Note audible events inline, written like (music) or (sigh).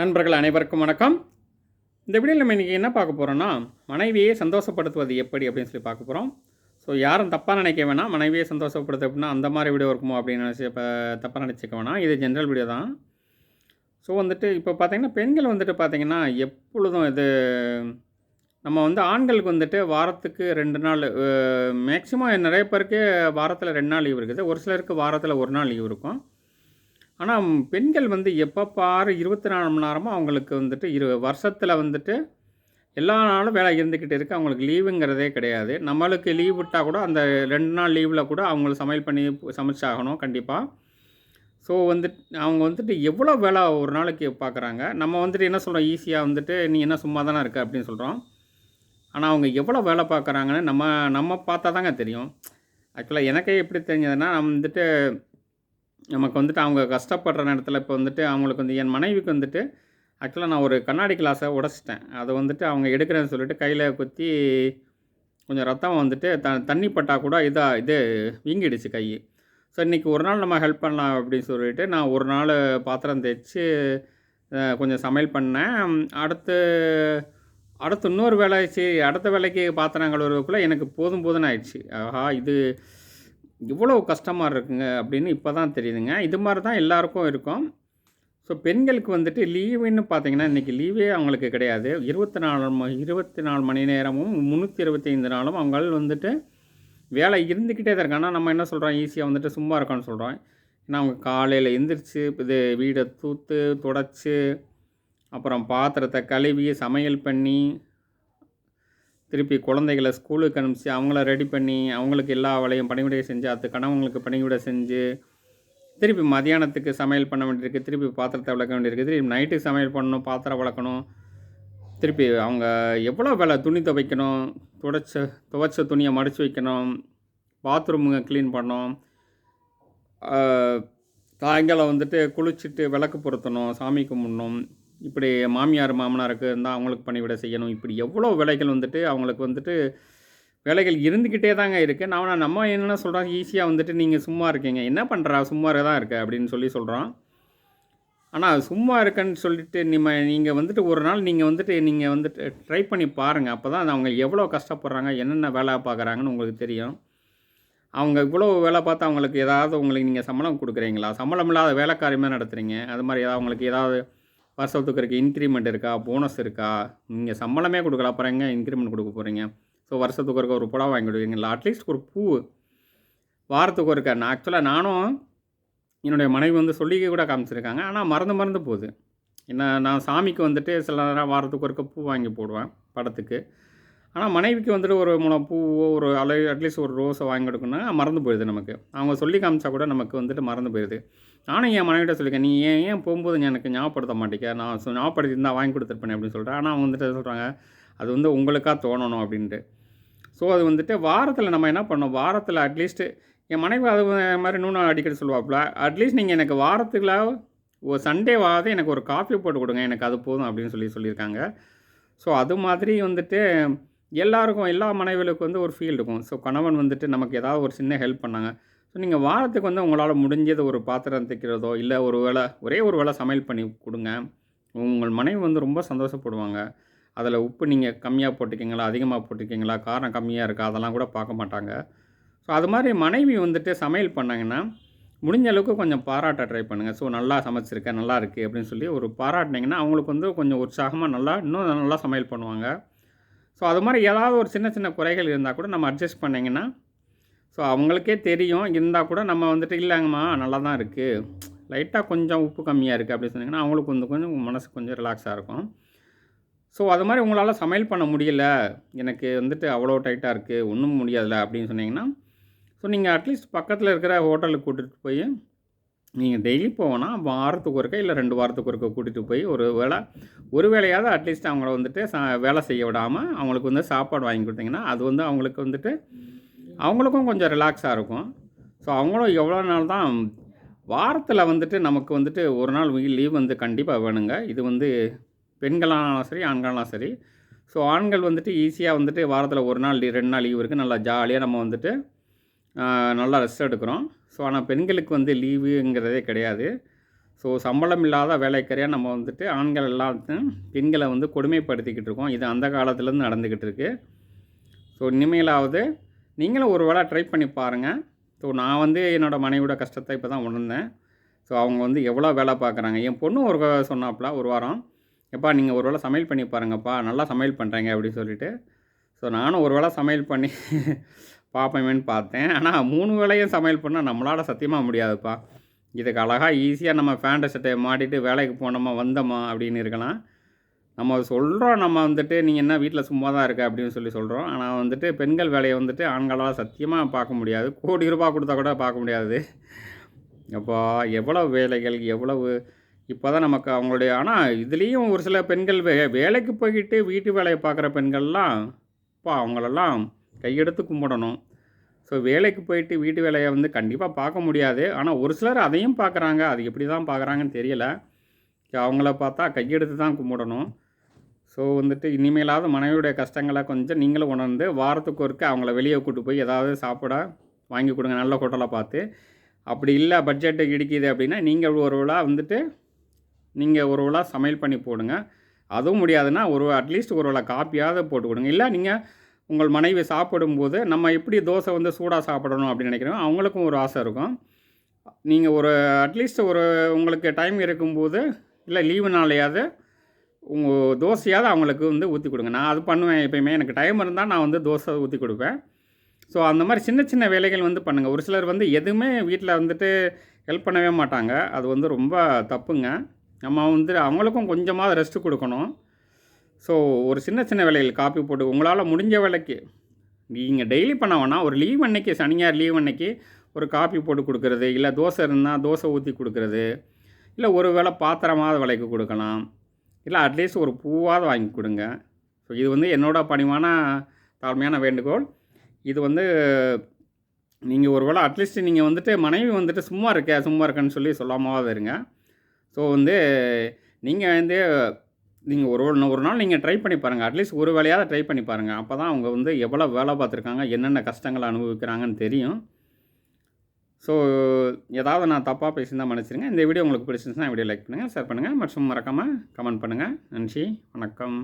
நண்பர்கள் அனைவருக்கும் வணக்கம். இந்த வீடியோவில் நம்ம இன்றைக்கி என்ன பார்க்க போகிறோன்னா மனைவியை சந்தோஷப்படுத்துவது எப்படி அப்படின்னு சொல்லி பார்க்க போகிறோம் ஸோ யாரும் தப்பாக நினைக்க வேணாம். மனைவியை சந்தோஷப்படுத்து அப்படின்னா அந்த மாதிரி வீடியோ இருக்குமோ அப்படின்னு நினச்சி இப்போ தப்பாக நினச்சிக்க வேணாம். இது ஜென்ரல் வீடியோ தான். ஸோ வந்துட்டு இப்போ பார்த்தீங்கன்னா பெண்கள் வந்துட்டு பார்த்தீங்கன்னா எப்பொழுதும் இது நம்ம வந்து ஆண்களுக்கு வந்துட்டு வாரத்துக்கு ரெண்டு நாள் மேக்ஸிமம் நிறைய பேருக்கு வாரத்தில் ரெண்டு நாள் லீவ் இருக்குது. ஒரு சிலருக்கு வாரத்தில் ஒரு நாள் லீவ் இருக்கும். ஆனால் பெண்கள் வந்து எப்போ பாரு இருபத்தி நாலு மணி நேரமும் அவங்களுக்கு வந்துட்டு இரு வருஷத்தில் வந்துட்டு எல்லா நாளும் வேலை இருந்துக்கிட்டு இருக்குது அவங்களுக்கு லீவுங்கிறதே கிடையாது. நம்மளுக்கு லீவ் விட்டால் கூட அந்த ரெண்டு நாள் லீவில் கூட அவங்களுக்கு சமையல் பண்ணி சமைச்சாகணும் கண்டிப்பாக ஸோ வந்துட்டு அவங்க வந்துட்டு எவ்வளோ வேலை ஒரு நாளைக்கு பார்க்குறாங்க நம்ம வந்துட்டு என்ன சொல்கிறோம் ஈஸியாக வந்துட்டு நீ என்ன சும்மா தானே இருக்க அப்படின்னு சொல்கிறோம் ஆனால் அவங்க எவ்வளோ வேலை பார்க்குறாங்கன்னு நம்ம நம்ம பார்த்தா தாங்க தெரியும். ஆக்சுவலாக எனக்கே எப்படி தெரிஞ்சதுன்னா நம்ம வந்துட்டு நமக்கு வந்துட்டு அவங்க கஷ்டப்படுற நேரத்தில் இப்போ வந்துட்டு அவங்களுக்கு வந்து என் மனைவிக்கு வந்துட்டு ஆக்சுவலாக நான் ஒரு கண்ணாடி கிளாஸை உடச்சிட்டேன். அதை வந்துட்டு அவங்க எடுக்கிறேன்னு சொல்லிட்டு கையில் குத்தி கொஞ்சம் ரத்தம் வந்துட்டு த தண்ணி பட்டால் கூட இதாக இது வீங்கிடுச்சு கை. ஸோ இன்றைக்கி ஒரு நாள் நம்ம ஹெல்ப் பண்ணலாம் அப்படின்னு சொல்லிட்டு நான் ஒரு நாள் பாத்திரம் தேய்ச்சி கொஞ்சம் சமையல் பண்ணேன். அடுத்து அடுத்து இன்னொரு வேலை சரி அடுத்த வேலைக்கு பாத்திரம் கழுவுறதுக்குள்ளே எனக்கு போதும் போதும்னு ஆயிடுச்சு. ஆஹா இது இவ்வளோ கஷ்டமாக இருக்குங்க அப்படின்னு இப்போ தான் தெரியுதுங்க. இது மாதிரி தான் எல்லாருக்கும் இருக்கும். ஸோ பெண்களுக்கு வந்துட்டு லீவுன்னு பார்த்தீங்கன்னா இன்றைக்கி லீவே அவங்களுக்கு கிடையாது. இருபத்தி நாலு இருபத்தி நாலு மணி நேரமும் முந்நூற்றி இருபத்தைந்து நாளும் அவங்கள் வந்துட்டு வேலை இருந்துக்கிட்டே தான் இருக்கு ஆனால் நம்ம என்ன சொல்கிறோம் ஈஸியாக வந்துட்டு சும்மா இருக்கான்னு சொல்கிறோம் ஏன்னா அவங்க காலையில் எந்திரிச்சு இது வீடை தூத்து தொடச்சி அப்புறம் பாத்திரத்தை கழுவி சமையல் பண்ணி திருப்பி குழந்தைகளை ஸ்கூலுக்கு அனுப்பிச்சு அவங்கள ரெடி பண்ணி அவங்களுக்கு எல்லா வேலையும் பணிவிடை செஞ்சு அது கணவங்களுக்கு பணிவிடை செஞ்சு திருப்பி மதியானத்துக்கு சமையல் பண்ண வேண்டியிருக்கு திருப்பி பாத்திரத்தை விளக்க வேண்டியிருக்கு திருப்பி நைட்டுக்கு சமையல் பண்ணணும் பாத்திரம் விளக்கணும் திருப்பி அவங்க எவ்வளோ வேலை துணி துவைக்கணும் துடைச்ச துவைச்ச துணியை மடித்து வைக்கணும் பாத்ரூமுங்க க்ளீன் பண்ணணும் சாயங்காலம் வந்துட்டு குளிச்சுட்டு விளக்கு பொருத்தணும் சாமி கும்பிடணும் இப்படி மாமியார் மாமனாருக்கு இருந்தால் அவங்களுக்கு பணிவிட செய்யணும். இப்படி எவ்வளோ வேலைகள் வந்துட்டு அவங்களுக்கு வந்துட்டு வேலைகள் இருந்துக்கிட்டே தாங்க இருக்குது நான் நம்ம என்னென்ன சொல்கிறோம் ஈஸியாக வந்துட்டு நீங்கள் சும்மா இருக்கீங்க. என்ன பண்ணுறா சும்மா தான் இருக்க அப்படின்னு சொல்லி சொல்கிறோம் ஆனால் சும்மா இருக்கேன்னு சொல்லிட்டு நம்ம நீங்கள் வந்துட்டு ஒரு நாள் நீங்கள் வந்துட்டு நீங்கள் வந்துட்டு ட்ரை பண்ணி பாருங்கள் அப்போ தான் அவங்க எவ்வளோ கஷ்டப்படுறாங்க என்னென்ன வேலை பார்க்குறாங்கன்னு உங்களுக்கு தெரியும். அவங்க இவ்வளோ வேலை பார்த்து அவங்களுக்கு ஏதாவது உங்களுக்கு நீங்கள் சம்பளம் கொடுக்குறீங்களா? சம்பளம் இல்லாத வேலைக்காரியமாக நடத்துகிறீங்க அது மாதிரி ஏதாவது அவங்களுக்கு ஏதாவது வருஷத்துக்கு இருக்க இன்க்ரிமெண்ட் இருக்கா? போனஸ் இருக்கா? நீங்கள் சம்பளமே கொடுக்கல. அப்புறம் எங்கே இன்க்ரிமெண்ட் கொடுக்க போகிறீங்க ஸோ வருஷத்துக்கு ஒருக்க ஒரு புடவை வாங்கி கொடுக்குறீங்களா அட்லீஸ்ட் ஒரு பூ. வாரத்துக்கு ஒருக்க. நான் ஆக்சுவலாக நானும் என்னுடைய மனைவி வந்து சொல்லிக்க கூட காமிச்சிருக்காங்க. ஆனால் மறந்து மறந்து போகுது. என்ன நான் சாமிக்கு வந்துட்டு சில நேரம் வாரத்துக்கு ஒருக்க பூ வாங்கி போடுவேன் படத்துக்கு. ஆனால் மனைவிக்கு வந்துட்டு ஒரு முளம் பூவோ ஒரு அலை அட்லீஸ்ட் ஒரு ரோஸை வாங்கி கொடுக்கணும்னா மறந்து போயிடுது நமக்கு. அவங்க சொல்லி காமிச்சா கூட நமக்கு வந்துட்டு மறந்து போயிடுது. நானும் என் மனைவிட்ட சொல்லியிருக்கேன் நீ ஏன் ஏன் போகும்போது எனக்கு ஞாபகப்படுத்த மாட்டேங்க நான் சொ- ஞாபகப்படுத்தியிருந்தா வாங்கி கொடுத்துருப்பேன் அப்படின்னு சொல்கிறேன் ஆனால் அவங்க வந்துட்டு சொல்கிறாங்க அது வந்து உங்களுக்காக தோணணும் அப்படின்ட்டு. ஸோ அது வந்துட்டு வாரத்தில் நம்ம என்ன பண்ணோம்? வாரத்தில் அட்லீஸ்ட்டு என் மனைவி அது மாதிரி இன்னும் அடிக்கடி சொல்லுவாப்புல அட்லீஸ்ட் நீங்கள் எனக்கு வாரத்துக்குள்ள ஒரு சண்டேவாவது எனக்கு ஒரு காஃபி போட்டு கொடுங்க எனக்கு அது போதும் அப்படின்னு சொல்லி சொல்லியிருக்காங்க. ஸோ அது மாதிரி வந்துட்டு எல்லாருக்கும் எல்லா மனைவிகளுக்கும் வந்து ஒரு ஃபீல் இருக்கும். ஸோ கணவன் வந்துட்டு நமக்கு ஏதாவது ஒரு சின்ன ஹெல்ப் பண்ணாங்க. ஸோ நீங்கள் வாரத்துக்கு வந்து உங்களால் முடிஞ்சது ஒரு பாத்திரம் தைக்கிறதோ இல்லை ஒரு வேளை ஒரே ஒரு வேளை சமையல் பண்ணி கொடுங்க. உங்கள் மனைவி வந்து ரொம்ப சந்தோஷப்படுவாங்க. அதில் உப்பு நீங்கள் கம்மியாக போட்டிருக்கீங்களா அதிகமாக போட்டிருக்கீங்களா காரம் கம்மியாக இருக்கா அதெல்லாம் கூட பார்க்க மாட்டாங்க. ஸோ அது மாதிரி மனைவி வந்துட்டு சமையல் பண்ணாங்கன்னா முடிஞ்ச அளவுக்கு கொஞ்சம் பாராட்ட ட்ரை பண்ணுங்கள் ஸோ நல்லா சமைச்சிருக்கேன் நல்லா இருக்குது அப்படின்னு சொல்லி ஒரு பாராட்டினீங்கன்னா அவங்களுக்கு வந்து கொஞ்சம் உற்சாகமாக நல்லா இன்னும் நல்லா சமையல் பண்ணுவாங்க. ஸோ அது மாதிரி ஏதாவது ஒரு சின்ன சின்ன குறைகள் இருந்தால் கூட நம்ம அட்ஜஸ்ட் பண்ணிங்கன்னா ஸோ அவங்களுக்கே தெரியும். இருந்தால் கூட நம்ம வந்துட்டு இல்லைங்கம்மா நல்லா தான் இருக்குது லைட்டாக கொஞ்சம் உப்பு கம்மியாக இருக்குது அப்படின்னு சொன்னிங்கன்னா அவங்களுக்கு வந்து கொஞ்சம் மனசு கொஞ்சம் ரிலாக்ஸாக இருக்கும். ஸோ அது மாதிரி உங்களால் சமையல் பண்ண முடியல. எனக்கு வந்துட்டு அவ்வளோ டைட்டாக இருக்குது ஒன்றும் முடியாதுல அப்படின்னு சொன்னிங்கன்னா ஸோ நீங்கள் அட்லீஸ்ட் பக்கத்தில் இருக்கிற ஹோட்டலுக்கு கூட்டிகிட்டு போய் நீங்கள் டெய்லி போவோன்னா வாரத்துக்கு ஒருக்க இல்லை ரெண்டு வாரத்துக்கு ஒருக்க கூட்டிகிட்டு போய் ஒரு வேளை ஒரு வேளையாவது அட்லீஸ்ட் அவங்கள வந்துட்டு சா வேலை செய்ய விடாமல் அவங்களுக்கு வந்து சாப்பாடு வாங்கி கொடுத்தீங்கன்னா அது வந்து அவங்களுக்கு வந்துட்டு அவங்களுக்கும் கொஞ்சம் ரிலாக்ஸாக இருக்கும். ஸோ அவங்களும் எவ்வளோ நாள் தான் வாரத்தில் வந்துட்டு நமக்கு வந்துட்டு ஒரு நாள் லீவ் வந்து கண்டிப்பாக வேணுங்க. இது வந்து பெண்களானாலும் சரி ஆண்களானாலும் சரி. ஸோ ஆண்கள் வந்துட்டு ஈஸியாக வந்துட்டு வாரத்தில் ஒரு நாள் ரெண்டு நாள் லீவ் இருக்குது நல்லா ஜாலியாக நம்ம வந்துட்டு நல்லா ரெஸ்ட் எடுக்கிறோம். ஸோ ஆனால் பெண்களுக்கு வந்து லீவுங்கிறதே கிடையாது. ஸோ சம்பளம் இல்லாத வேலைக்கறியாக நம்ம வந்துட்டு ஆண்கள் எல்லாத்தையும் பெண்களை வந்து கொடுமைப்படுத்திக்கிட்டு இருக்கோம். இது அந்த காலத்துலேருந்து நடந்துக்கிட்டு இருக்குது ஸோ இனிமேலாவது நீங்களும் ஒரு வேளை ட்ரை பண்ணி பாருங்கள் ஸோ நான் வந்து என்னோடய மனைவியோட கஷ்டத்தை இப்போ தான் உணர்ந்தேன். ஸோ அவங்க வந்து எவ்வளோ வேலை பார்க்குறாங்க? என் பொண்ணு ஒரு சொன்னாப்புல ஒரு வாரம் எப்பா நீங்கள் ஒரு வேளை சமையல் பண்ணி பாருங்கப்பா. நல்லா சமையல் பண்ணுறீங்க அப்படின்னு சொல்லிட்டு. ஸோ நானும் ஒரு வேளை சமையல் பண்ணி (laughs) பார்ப்போமேன்னு பார்த்தேன். ஆனால் மூணு வேலையும் சமையல் பண்ணால் நம்மளால் சத்தியமாக முடியாதுப்பா. இதுக்கு அழகாக ஈஸியாக நம்ம ஃபேண்ட சட்டையை மாட்டிட்டு வேலைக்கு போனோமா வந்தோமா அப்படின்னு இருக்கலாம். நம்ம சொல்கிறோம் நம்ம வந்துட்டு நீங்கள் என்ன வீட்டில் சும்மா தான் இருக்க? அப்படின்னு சொல்லி சொல்கிறோம் ஆனால் வந்துட்டு பெண்கள் வேலையை வந்துட்டு ஆண்களால் சத்தியமாக பார்க்க முடியாது. கோடி ரூபாய் கொடுத்தா கூட பார்க்க முடியாது. அப்போ எவ்வளவு வேலைகள் எவ்வளவு இப்போ தான் நமக்கு அவங்களுடைய ஆனால் இதுலேயும் ஒரு சில பெண்கள் வே வேலைக்கு போய்கிட்டு வீட்டு வேலையை பார்க்குற பெண்கள்லாம் இப்போ அவங்களெல்லாம் கையெடுத்து கும்பிடணும். ஸோ வேலைக்கு போயிட்டு வீட்டு வேலையை வந்து கண்டிப்பாக பார்க்க முடியாது. ஆனால் ஒரு சிலர் அதையும் பார்க்குறாங்க. அது எப்படி தான் பார்க்குறாங்கன்னு தெரியல. அவங்கள பார்த்தா கையெடுத்து தான் கும்பிடணும். ஸோ வந்துட்டு இனிமேலாவது மனைவியுடைய கஷ்டங்களை கொஞ்சம் நீங்களும் உணர்ந்து வாரத்துக்கு ஒருக்க அவங்கள வெளியே கூட்டு போய் ஏதாவது சாப்பிட வாங்கி கொடுங்க. நல்ல ஹோட்டலை பார்த்து. அப்படி இல்லை பட்ஜெட்டு இடிக்குது அப்படின்னா நீங்கள் ஒரு விழா வந்துட்டு நீங்கள் ஒரு விழா சமையல் பண்ணி போடுங்க. அதுவும் முடியாதுன்னா ஒரு அட்லீஸ்ட் ஒரு விழா காப்பியாவது போட்டு கொடுங்க. இல்லை நீங்கள் உங்கள் மனைவி சாப்பிடும்போது நம்ம எப்படி தோசை வந்து சூடாக சாப்பிடணும் அப்படின்னு நினைக்கிறோம் அவங்களுக்கும் ஒரு ஆசை இருக்கும். நீங்கள் ஒரு அட்லீஸ்ட் ஒரு உங்களுக்கு டைம் இருக்கும்போது இல்லை லீவு நாளையாவது உங்கள் தோசையாவது அவங்களுக்கு வந்து ஊற்றி கொடுங்க. நான் அது பண்ணுவேன் எப்பயுமே. எனக்கு டைம் இருந்தால் நான் வந்து தோசை ஊற்றி கொடுப்பேன். ஸோ அந்த மாதிரி சின்ன சின்ன வேலைகள் வந்து பண்ணுங்கள் ஒரு சிலர் வந்து எதுவுமே வீட்டில் வந்துட்டு ஹெல்ப் பண்ணவே மாட்டாங்க. அது வந்து ரொம்ப தப்புங்க. நம்ம வந்து அவங்களுக்கும் கொஞ்சமாவது ரெஸ்ட்டு கொடுக்கணும். ஸோ ஒரு சின்ன சின்ன வேலைகள் காப்பி போட்டு உங்களால் முடிஞ்ச வேலைக்கு நீங்கள் டெய்லி பண்ண வேணாம். ஒரு லீவ் அன்னைக்கு சனியார் லீவ் அன்னைக்கு ஒரு காப்பி போட்டு கொடுக்குறது இல்லை தோசை இருந்தால் தோசை ஊற்றி கொடுக்குறது இல்லை ஒரு வேளை பாத்திரமாவது விலைக்கு கொடுக்கலாம் இல்லை அட்லீஸ்ட் ஒரு பூவாவது வாங்கி கொடுங்க. ஸோ இது வந்து என்னோட பணிவான தாழ்மையான வேண்டுகோள். இது வந்து நீங்கள் ஒரு வேளை அட்லீஸ்ட் நீங்கள் வந்துட்டு மனைவி வந்துட்டு சும்மா இருக்க சும்மா இருக்கேன்னு சொல்லி சொல்லாமாவது இருங்க. ஸோ வந்து நீங்கள் வந்து நீங்கள் ஒரு ஒரு ஒரு நாள் நீங்கள் ட்ரை பண்ணி பாருங்கள் அட்லீஸ்ட் ஒரு வேலையாவது ட்ரை பண்ணி பாருங்கள் அப்போ தான் அவங்க வந்து எவ்வளோ வேலை பார்த்துருக்காங்க என்னென்ன கஷ்டங்களை அனுபவிக்கிறாங்கன்னு தெரியும். ஸோ ஏதாவது நான் தப்பாக பேசியிருந்தால் மன்னிச்சிருங்க. இந்த வீடியோ உங்களுக்கு பிடிச்சிருந்துச்சுன்னா வீடியோ லைக் பண்ணுங்கள் ஷேர் பண்ணுங்கள் மற்றும் மறக்காமல் கமெண்ட் பண்ணுங்கள் நன்றி வணக்கம்.